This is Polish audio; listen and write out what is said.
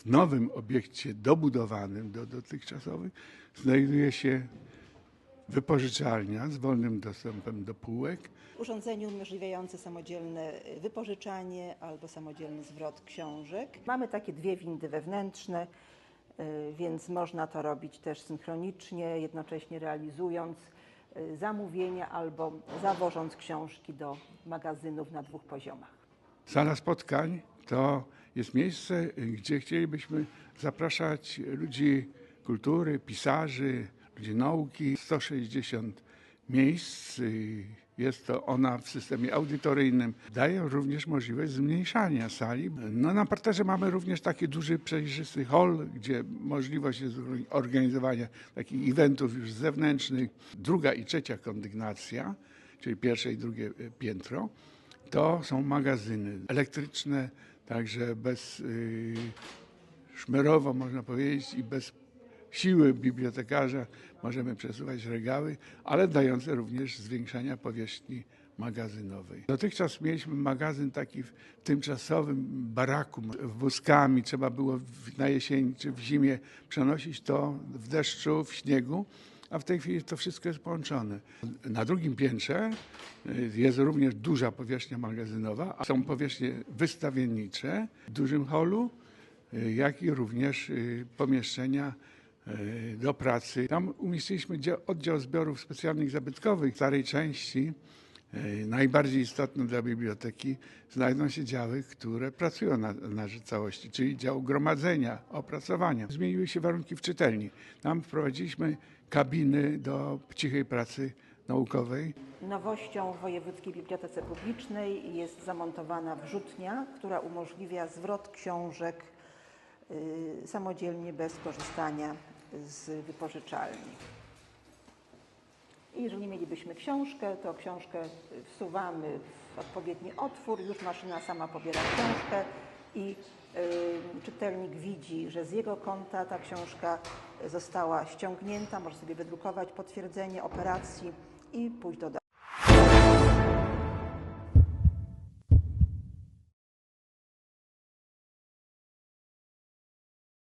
W nowym obiekcie dobudowanym do dotychczasowych znajduje się wypożyczalnia z wolnym dostępem do półek. Urządzenie umożliwiające samodzielne wypożyczanie albo samodzielny zwrot książek. Mamy takie dwie windy wewnętrzne, y, więc można to robić też synchronicznie, jednocześnie realizując y, zamówienia albo zawożąc książki do magazynów na dwóch poziomach. Sala spotkań to jest miejsce, gdzie chcielibyśmy zapraszać ludzi kultury, pisarzy, ludzi nauki. 160 miejsc. Jest to ona w systemie audytoryjnym. Daje również możliwość zmniejszania sali. No, na parterze mamy również taki duży, przejrzysty hall, gdzie możliwość jest organizowania takich eventów już zewnętrznych. Druga i trzecia kondygnacja, czyli pierwsze i drugie piętro. To są magazyny elektryczne, także bez y, szmerowo można powiedzieć i bez siły bibliotekarza możemy przesuwać regały, ale dające również zwiększania powierzchni magazynowej. Dotychczas mieliśmy magazyn taki w tymczasowym baraku wózkami. Trzeba było na jesieni czy w zimie przenosić to w deszczu, w śniegu a w tej chwili to wszystko jest połączone. Na drugim piętrze y, jest również duża powierzchnia magazynowa, a są powierzchnie wystawiennicze w dużym holu, y, jak i również y, pomieszczenia do pracy. Tam umieściliśmy dzia- oddział zbiorów specjalnych zabytkowych. Starej części najbardziej istotne dla biblioteki znajdą się działy, które pracują na, na całości, czyli dział gromadzenia, opracowania. Zmieniły się warunki w czytelni. Tam wprowadziliśmy kabiny do cichej pracy naukowej. Nowością w Wojewódzkiej Bibliotece Publicznej jest zamontowana wrzutnia, która umożliwia zwrot książek y, samodzielnie bez korzystania z wypożyczalni. Jeżeli mielibyśmy książkę, to książkę wsuwamy w odpowiedni otwór, już maszyna sama pobiera książkę i y, czytelnik widzi, że z jego konta ta książka została ściągnięta, może sobie wydrukować potwierdzenie operacji i pójść do,